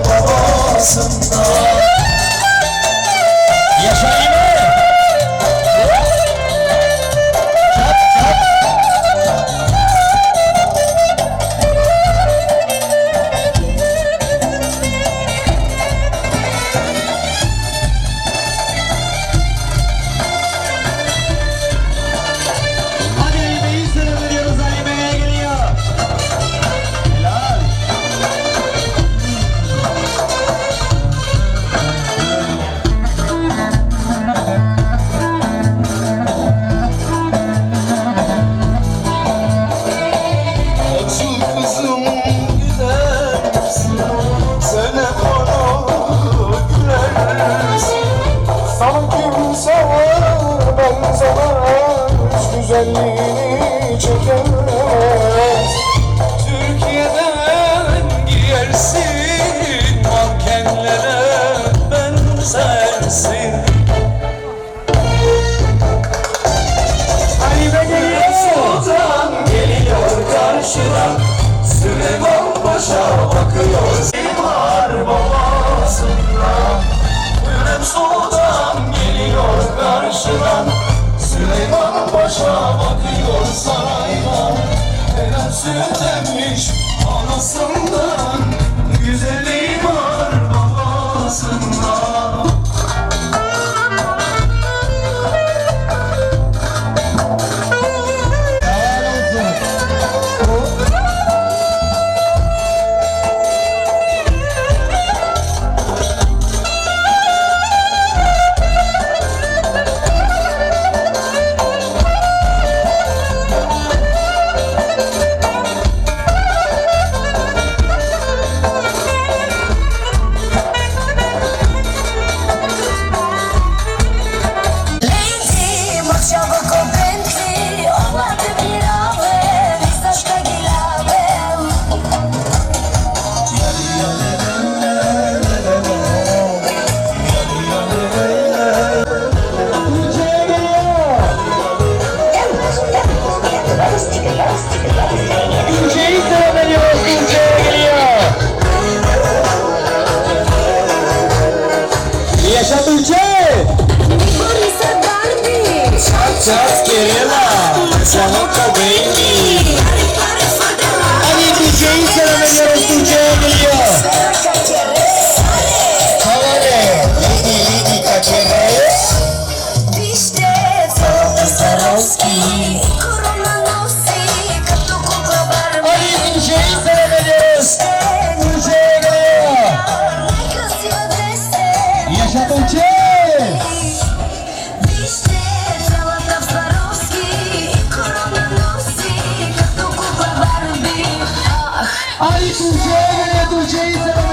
babasından. Yaşayın Türkiye'den giyersin mankenlere benzersin. Halime geliyor. Sultan geliyor karşıdan Süleyman Paşa bakıyor. Simar babasından Hürrem sultan geliyor karşıdan taşa bakıyor saraylar Helal süt anasından. Güzeli Aí com o é do Jason.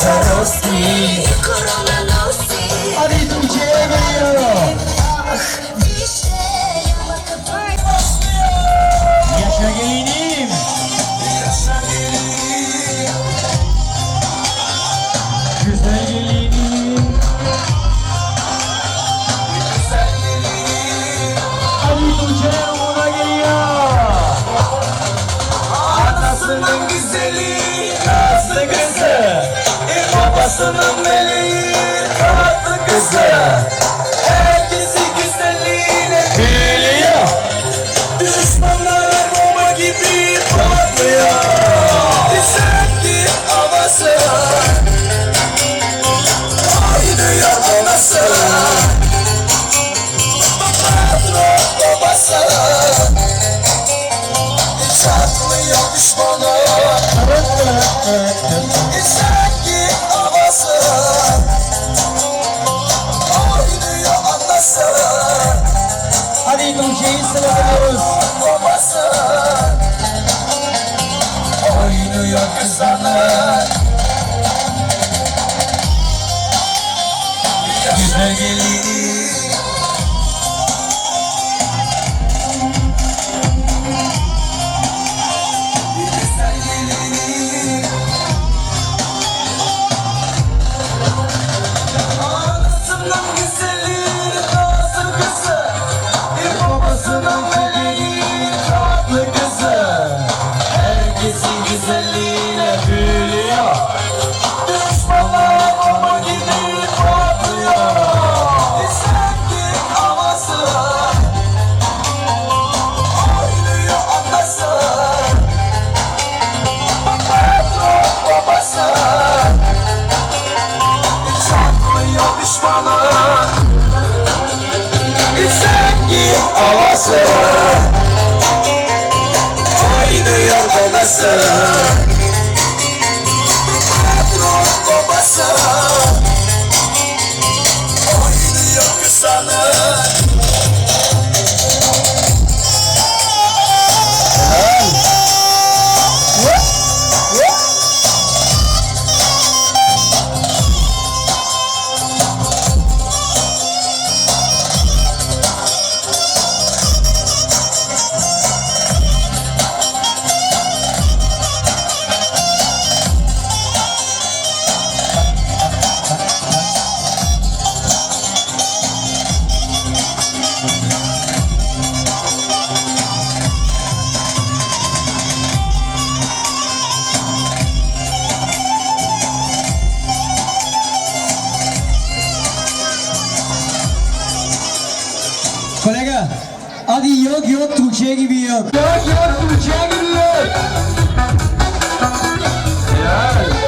Starostki. Korona Yaşasının meleği tatlı kızı Herkesi güzelliğiyle biliyor. Düşmanlara bomba gibi patlıyor. Güzelliği havası. Oynuyor babası. Patron babası. Çatlıyor düşmanı It's Tuğçe'yi sıralıyoruz. babası. Oynuyor kızanı Güzel gelin babası Kolega. Hadi yok yok Tuğçe gibi yok. Yok yok Tuğçe gibi yok. Hadi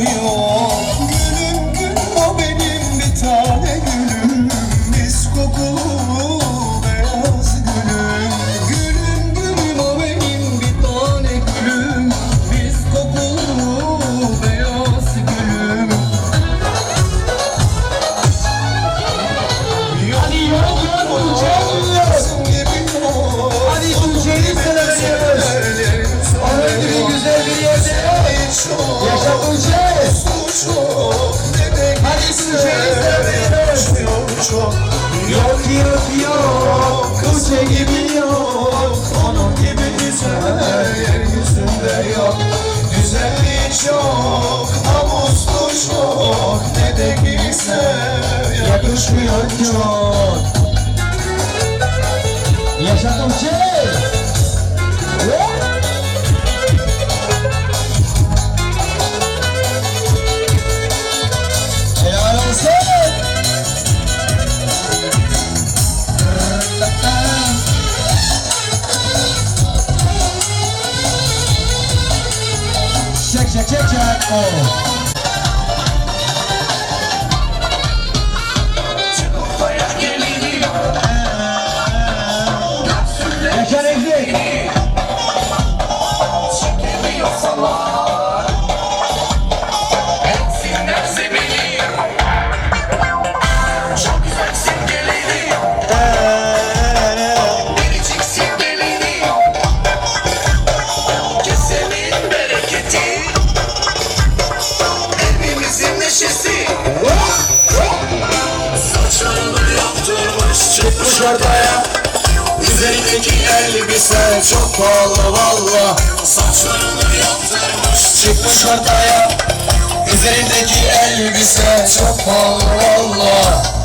Gülüm gülüm o benim bir tane gülüm Mis kokulu beyaz gülüm Gülüm gülüm o benim bir tane gülüm Mis kokulu beyaz gülüm Hadi gibi yok. Hadi Tuğçe'yi sıralıyoruz. Onun gibi güzel bir yerde. Yaşa Tuğçe. Hadi Tuğçe'yi sıralıyoruz. Yok yok yok. Tuğçe gibi yok. Onun gibi güzel. Yeryüzünde yok. Güzelliği çok, namuslu çok Ne de giyse Yakışmıyor çok Yaşa Tuğçe Çıkmışlar daya Üzerindeki elbise çok pahalı valla. Saçlarını yaptırmış. Çıkmışlar daya Üzerindeki elbise çok pahalı valla.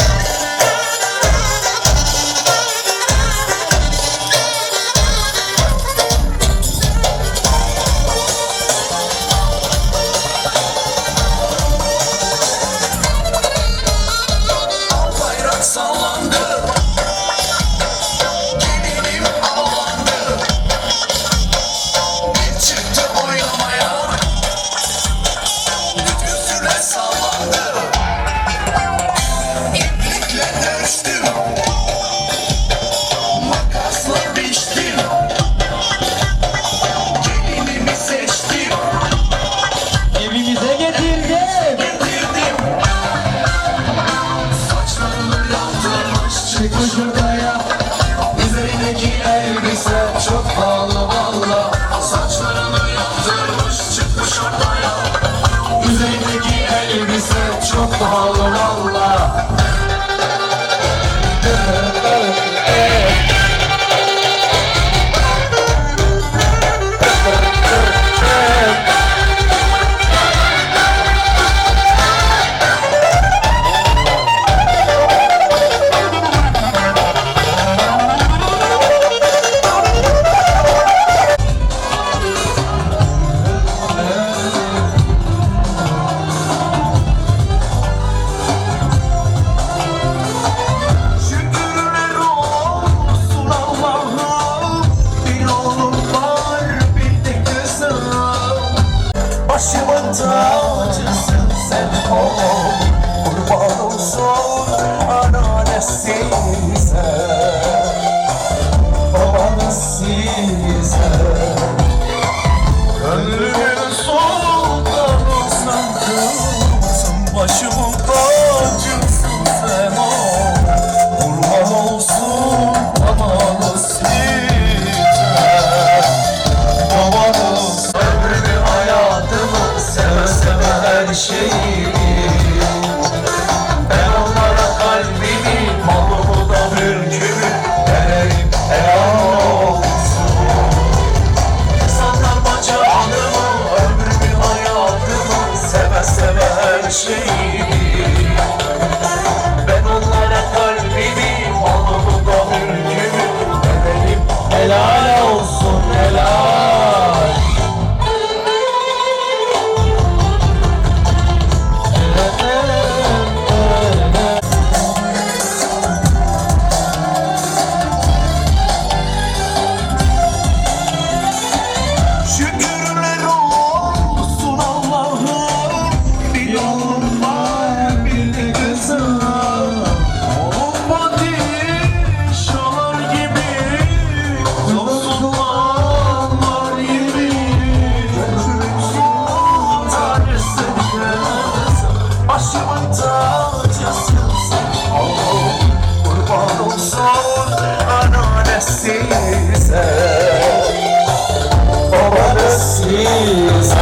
size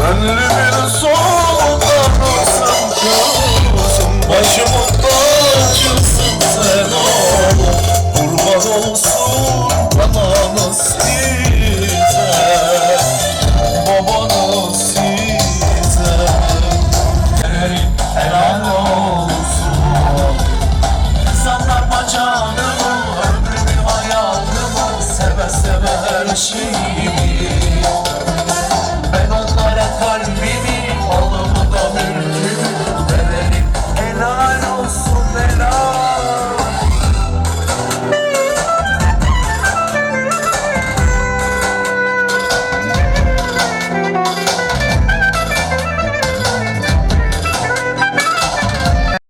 Gönlümün solunda dursan çalsın Başımın tacısın sen oğlum. Kurban olsun.